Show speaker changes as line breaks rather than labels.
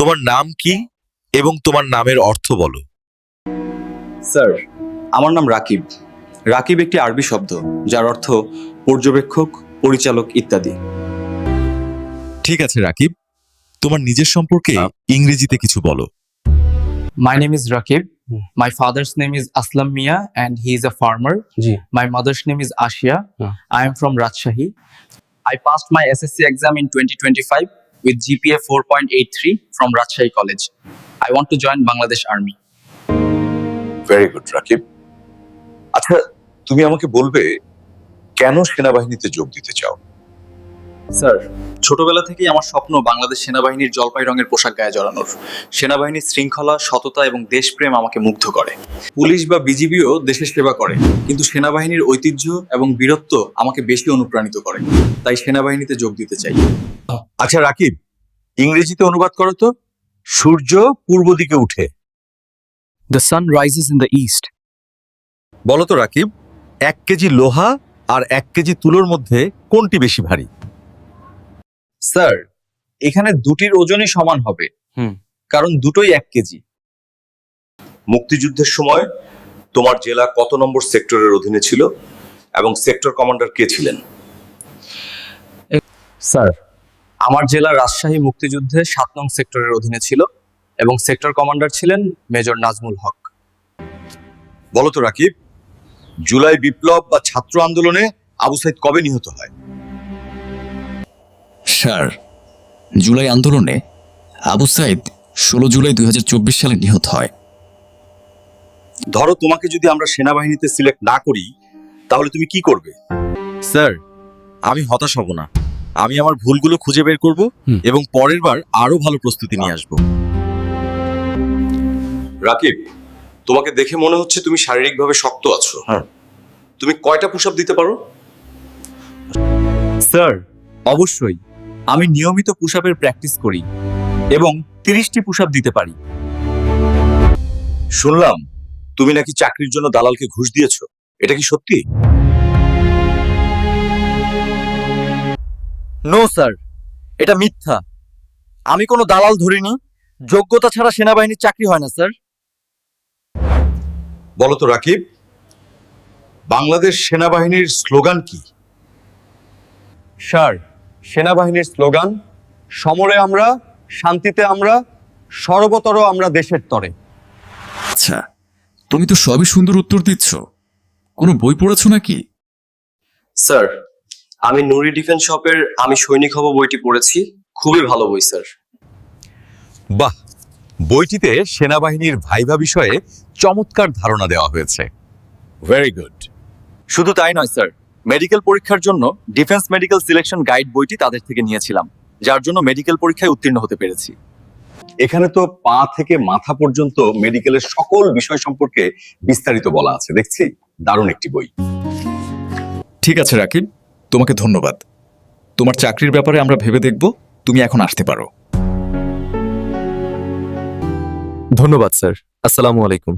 তোমার নাম কি এবং তোমার নামের অর্থ বলো।
স্যার আমার নাম রাকিব। রাকিব একটি আরবি শব্দ যার অর্থ পর্যবেক্ষক পরিচালক ইত্যাদি।
ঠিক আছে রাকিব। তোমার নিজের সম্পর্কে ইংরেজিতে কিছু বলো।
My name is Rakib my father's name is Aslam Mia and he is a farmer
G.
My mother's name is Ashia
I
am from Rajshahi I passed my SSC exam in twenty twenty five with GPA 4.83 from Rajshahi College. I want to join Bangladesh Army.
Very good Rakib আচ্ছা তুমি আমাকে বলবে কেন সেনাবাহিনীতে যোগ দিতে চাও
sir ছোটবেলা থেকেই আমার স্বপ্ন বাংলাদেশ সেনাবাহিনীর জলপাই রঙের পোশাক গায়ে জড়ানোর। সেনাবাহিনীর শৃঙ্খলা সততা এবং দেশপ্রেম আমাকে মুগ্ধ করে। পুলিশ বা বিজিবিও দেশের সেবা করে কিন্তু সেনাবাহিনীর ঐতিহ্য এবং বীরত্ব আমাকে বেশি অনুপ্রাণিত করে। তাই সেনাবাহিনীতে যোগ দিতে চাই।
আচ্ছা রাকিব ইংরেজিতে অনুবাদ করো তো। সূর্য পূর্ব দিকে উঠে।
The sun rises in the east
বলো তো রাকিব এক কেজি লোহা আর এক কেজি তুলোর মধ্যে কোনটি বেশি ভারী?
স্যার এখানে দুটির ওজনই সমান হবে।
হুম।
কারণ দুটোই এক কেজি।
মুক্তিযুদ্ধের সময় তোমার জেলা কত নম্বর সেক্টরের অধীনে ছিল এবং সেক্টর কমান্ডার কে ছিলেন?
স্যার আমার জেলা রাজশাহী মুক্তিযুদ্ধে সাত নং সেক্টরের অধীনে ছিল এবং সেক্টর কমান্ডার ছিলেন মেজর নাজমুল হক।
বলো তো রাকিব জুলাই বিপ্লব বা ছাত্র আন্দোলনে আবু সাইদ কবে নিহত হয়?
স্যার জুলাই আন্দোলনে আবু সাইদ ষোলো জুলাই দুই সালে নিহত হয়।
ধরো তোমাকে যদি আমরা সেনাবাহিনীতে সিলেক্ট না করি তাহলে তুমি কি করবে?
স্যার আমি হতাশ হব না। আমি আমার ভুলগুলো খুঁজে বের করব এবং পরের বার আরও ভালো প্রস্তুতি নিয়ে আসব।
রাকিব তোমাকে দেখে মনে হচ্ছে তুমি শারীরিকভাবে শক্ত আছো। হ্যাঁ। তুমি কয়টা পুশ দিতে পারো?
স্যার অবশ্যই। আমি নিয়মিত পুশআপের প্র্যাকটিস করি এবং তিরিশটি পুশআপ দিতে পারি।
শুনলাম তুমি নাকি চাকরির জন্য দালালকে ঘুষ দিয়েছ। এটা কি সত্যি?
নো স্যার এটা মিথ্যা। আমি কোনো দালাল ধরিনি। যোগ্যতা ছাড়া সেনাবাহিনীর চাকরি হয় না স্যার
বলো তো রাকিব বাংলাদেশ সেনাবাহিনীর স্লোগান কি?
স্যার সেনাবাহিনীর স্লোগান সমরে আমরা শান্তিতে আমরা সর্বতর আমরা দেশের তরে
আচ্ছা তুমি তো সবই সুন্দর উত্তর দিচ্ছ। কোনো বই পড়েছো নাকি?
স্যার আমি নুরি ডিফেন্স শপের আমি সৈনিক হব বইটি পড়েছি। খুবই ভালো বই স্যার।
বাহ! বইটিতে সেনাবাহিনীর ভাইভা বিষয়ে চমৎকার ধারণা দেওয়া হয়েছে। ভেরি গুড
শুধু তাই নয় স্যার মেডিকেল পরীক্ষার জন্য ডিফেন্স মেডিকেল সিলেকশন গাইড বইটি তাদের থেকে নিয়েছিলাম যার জন্য মেডিকেল পরীক্ষায় উত্তীর্ণ হতে পেরেছি।
এখানে তো পা থেকে মাথা পর্যন্ত মেডিকেলের সকল বিষয় সম্পর্কে বিস্তারিত বলা আছে। দেখছি দারুণ একটি বই।
ঠিক আছে রাকিব। তোমাকে ধন্যবাদ। তোমার চাকরির ব্যাপারে আমরা ভেবে দেখব তুমি এখন আসতে পারো।
ধন্যবাদ স্যার। আসসালামু আলাইকুম।